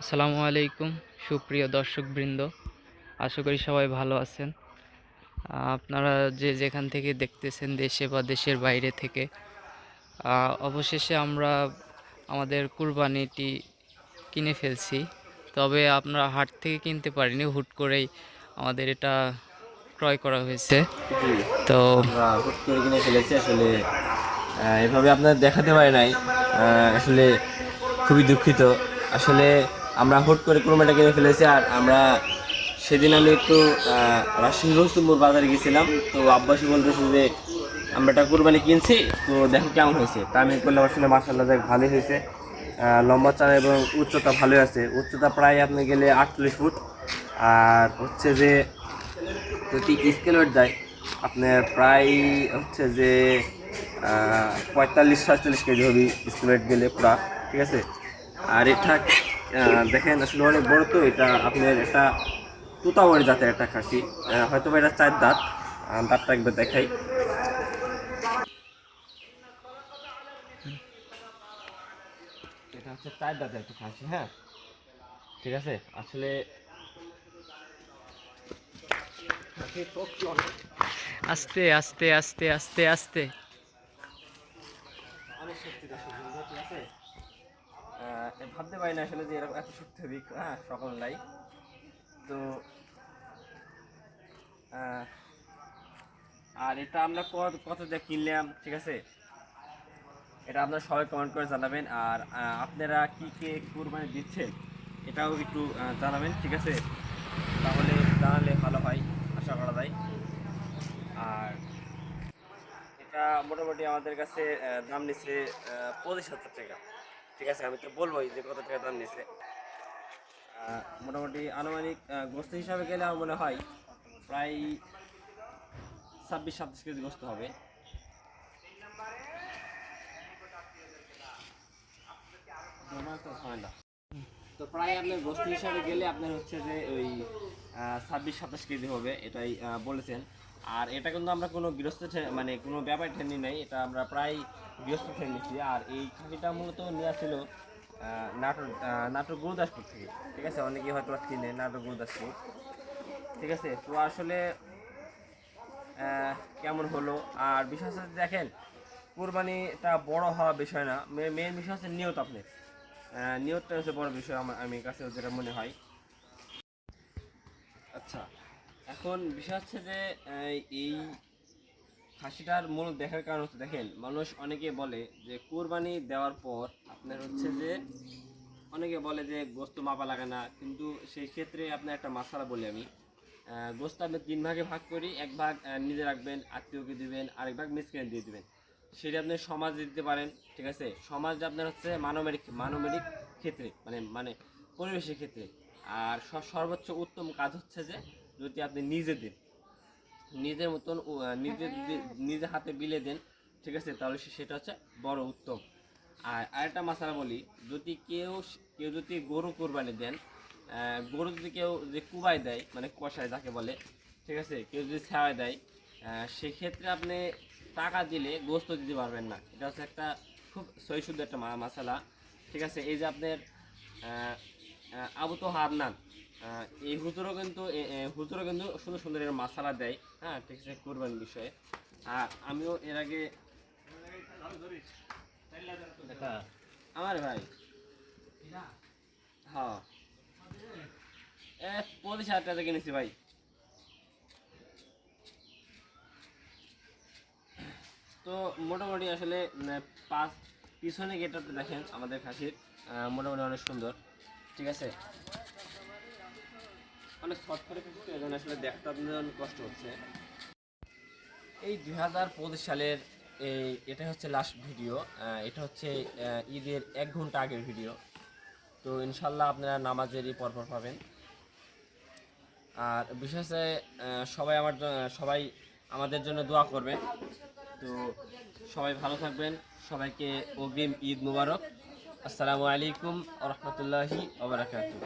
আসসালামু আলাইকুম সুপ্রিয় দর্শকবৃন্দ। আশা করি সবাই ভালো আছেন। আপনারা যে যেখান থেকে দেখতেছেন দেশে বা দেশের বাইরে থেকে অবশেষে আমরা আমাদের কুরবানিটি কিনে ফেলছি। তবে আপনারা হাট থেকে কিনতে পারিনি হুট করেই আমাদের এটা ক্রয় করা হয়েছে। তো হুট করে কিনে ফেলেছি আসলে এভাবে আপনার দেখাতে পারি নাই। আসলে খুবই দুঃখিত। আসলে আমরা হুট করে কুরমাটা কিনে ফেলেছি আর আমরা সেদিন আমি একটু রাজশাহী রসুলপুর বাজারে গেছিলাম। তো আব্বাসী বলতেছে যে, আমরা একটা কুরবানি কিনছি, তো দেখো কেমন হয়েছে? তা আমি করলাম আসলে মাসাল্লাহ দেখ ভালোই হয়েছে। লম্বা চারা এবং উচ্চতা ভালোই আছে। উচ্চতা প্রায় আপনি গেলে আটচল্লিশ ফুট। আর হচ্ছে যে যদি স্কেল ওয়েট দেয় আপনার প্রায় হচ্ছে যে পঁয়তাল্লিশ সাতচল্লিশ কেজি হবে স্কেল গেলে পুরা, ঠিক আছে? আর এটা দেখেন আসলে অনেক বড় তো এটা আপনার একটা তুতাওয়ারি জাতের একটা খাসি। হয়তো বা এটা চার দাঁত। দাঁতটা একবার দেখাই। এটা হচ্ছে চার দাঁতের একটা খাসি হ্যাঁ? ঠিক আছে? আসলে আস্তে আস্তে আস্তে আস্তে আস্তে অনেক শক্তি দর্শক বন্ধু, ঠিক আছে আহ, ভাবতে পারি না আসলে যে এরকম এত শক্তি হবে। হ্যাঁ সকল নাই তো আর এটা আমরা কত কত দিয়ে কিনলাম, ঠিক আছে? এটা আপনারা সবাই কমেন্ট করে জানাবেন। আর আপনারা কি, কে কুরবানি দিচ্ছেন, এটাও একটু জানাবেন, ঠিক আছে? তাহলে জানালে ভালো হয়, আশা করা যায়। আর এটা মোটামুটি আমাদের কাছে দাম নিচ্ছে পঁচিশ হাজার টাকা। ঠিক আছে আমি তো বলবোই যে কত টাকা দাম আহ, মোটামুটি আনুমানিক গোস্ত হিসাবে গেলে আমার মনে হয় প্রায় ছাব্বিশ সাতাশ কেজি গোস্ত হবে। তো প্রায় আপনার গোস্ত হিসাবে গেলে আপনার হচ্ছে যে ওই ছাব্বিশ সাতাশ কেজি হবে এটাই বলেছেন। আর এটা কিন্তু আমরা কোনো গৃহস্থ মানে কোনো ব্যাপার ঠেনি নাই, এটা আমরা প্রায় গৃহস্থ ঠেনে নিচ্ছি আর এই খাসিটা মূলত নেওয়া ছিল নাটোর নাটোর গুরুদাসপুর থেকে। ঠিক আছে? অনেকেই হয়তো চিনে নাটোর গুরুদাসপুর। ঠিক আছে? তো আসলে কেমন হলো? আর বিশেষ হচ্ছে দেখেন, কোরবানিটা বড় হওয়া বিষয় না। মেন বিষয় হচ্ছে নিয়ত আপনি নিয়তটা হচ্ছে বড় বিষয় আমার আমি কাছে যেটা মনে হয়। আচ্ছা। এখন বিষয় হচ্ছে যে, এই খাসিটার মূল দেখার কারণ হচ্ছে, দেখেন, মানুষ অনেকে বলে যে, কোরবানি দেওয়ার পর আপনার হচ্ছে যে, অনেকে বলে যে, গোস্ত মাপা লাগে না। কিন্তু সেই ক্ষেত্রে আপনার একটা মশালা বলি আমি। গোস্ত আপনি তিন ভাগে ভাগ করি। এক ভাগ নিজে রাখবেন, আত্মীয়কে দিবেন, আরেক ভাগ মিসকেনে দিয়ে দিবেন। সেটা আপনি সমাজে দিতে পারেন, ঠিক আছে? সমাজ আপনার হচ্ছে মানবিক মানবিক ক্ষেত্রে মানে মানে পরিবেশের ক্ষেত্রে। আর সর্বোচ্চ উত্তম কাজ হচ্ছে যে যদি আপনি নিজে দেন নিজের মতন নিজে যদি নিজে হাতে বিলে দেন ঠিক আছে? তাহলে সে- সেটা হচ্ছে বড় উত্তম। আর আরেকটা মশালা বলি যদি কেউ কেউ যদি গরু কোরবানি দেন গরু যদি কেউ যে কুবাই দেয় মানে কষায় যাকে বলে ঠিক আছে? কেউ যদি ছাওয়াই দেয় সেক্ষেত্রে আপনি টাকা দিলে গোস্ত দিতে পারবেন না। এটা হচ্ছে একটা খুব সই শুদ্ধ একটা মা- মশালা ঠিক আছে? এই যে আপনার আবু তো আহ, এই হুজুরও কিন্তু হুজুরও কিন্তু সুন্দর সুন্দর এর মশালা দেয়। হ্যাঁ ঠিক আছে কোরবানির বিষয়ে। আর আমিও এর আগে আমার ভাই। হ্যাঁ। পঁচিশ হাজার টাকা কিনেছি ভাই। তো মোটামুটি আসলে পাঁচ পিছনে গেটটা দেখেন আমাদের খাসির। আহ, মোটামুটি অনেক সুন্দর। ঠিক আছে? অনেক শর্ট করে কিছু এজন্য আসলে দেখতে আপনাদের অনেক কষ্ট হচ্ছে। এই দুই হাজার পঁচিশ সালের এই এটা হচ্ছে লাস্ট ভিডিও এটা হচ্ছে ঈদের এক ঘণ্টা আগের ভিডিও তো ইনশাল্লাহ আপনারা নামাজেরই পরপর পাবেন। আর বিশেষ সবাই আমার সবাই আমাদের জন্য দোয়া করবেন। তো সবাই ভালো থাকবেন। সবাইকে অগ্রিম ঈদ মুবারক। আসসালামু আলাইকুম রহমতুল্লাহি ওবরাকাতুহ